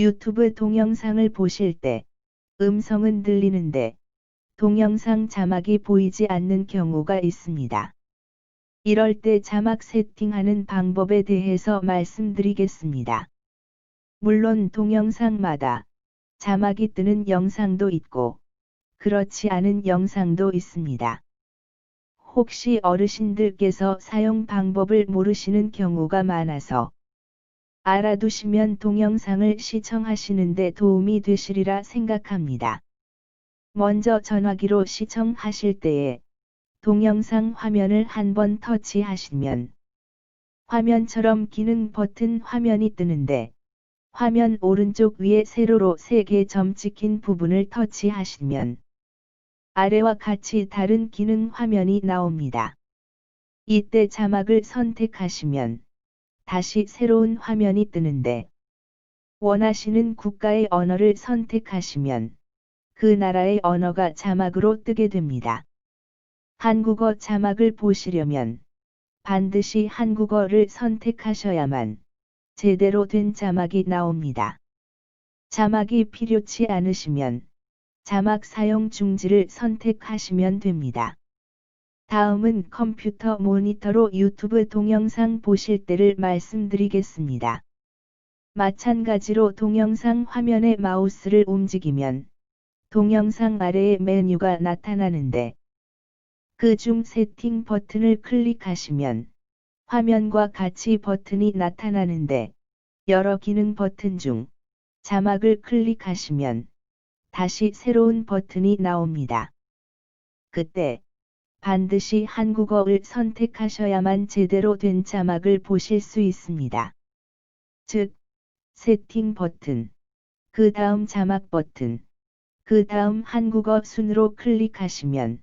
유튜브 동영상을 보실 때 음성은 들리는데 동영상 자막이 보이지 않는 경우가 있습니다. 이럴 때 자막 세팅하는 방법에 대해서 말씀드리겠습니다. 물론 동영상마다 자막이 뜨는 영상도 있고 그렇지 않은 영상도 있습니다. 혹시 어르신들께서 사용 방법을 모르시는 경우가 많아서 알아두시면 동영상을 시청하시는데 도움이 되시리라 생각합니다. 먼저 전화기로 시청하실 때에 동영상 화면을 한 번 터치하시면 화면처럼 기능 버튼 화면이 뜨는데 화면 오른쪽 위에 세로로 3개 점 찍힌 부분을 터치하시면 아래와 같이 다른 기능 화면이 나옵니다. 이때 자막을 선택하시면 다시 새로운 화면이 뜨는데 원하시는 국가의 언어를 선택하시면 그 나라의 언어가 자막으로 뜨게 됩니다. 한국어 자막을 보시려면 반드시 한국어를 선택하셔야만 제대로 된 자막이 나옵니다. 자막이 필요치 않으시면 자막 사용 중지를 선택하시면 됩니다. 다음은 컴퓨터 모니터로 유튜브 동영상 보실 때를 말씀드리겠습니다. 마찬가지로 동영상 화면에 마우스를 움직이면 동영상 아래에 메뉴가 나타나는데 그 중 세팅 버튼을 클릭하시면 화면과 같이 버튼이 나타나는데 여러 기능 버튼 중 자막을 클릭하시면 다시 새로운 버튼이 나옵니다. 그때 반드시 한국어를 선택하셔야만 제대로 된 자막을 보실 수 있습니다. 즉, 세팅 버튼, 그 다음 자막 버튼, 그 다음 한국어 순으로 클릭하시면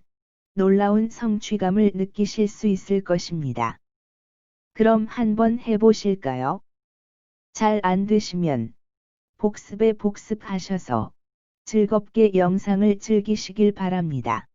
놀라운 성취감을 느끼실 수 있을 것입니다. 그럼 한번 해보실까요? 잘 안 되시면 복습에 복습하셔서 즐겁게 영상을 즐기시길 바랍니다.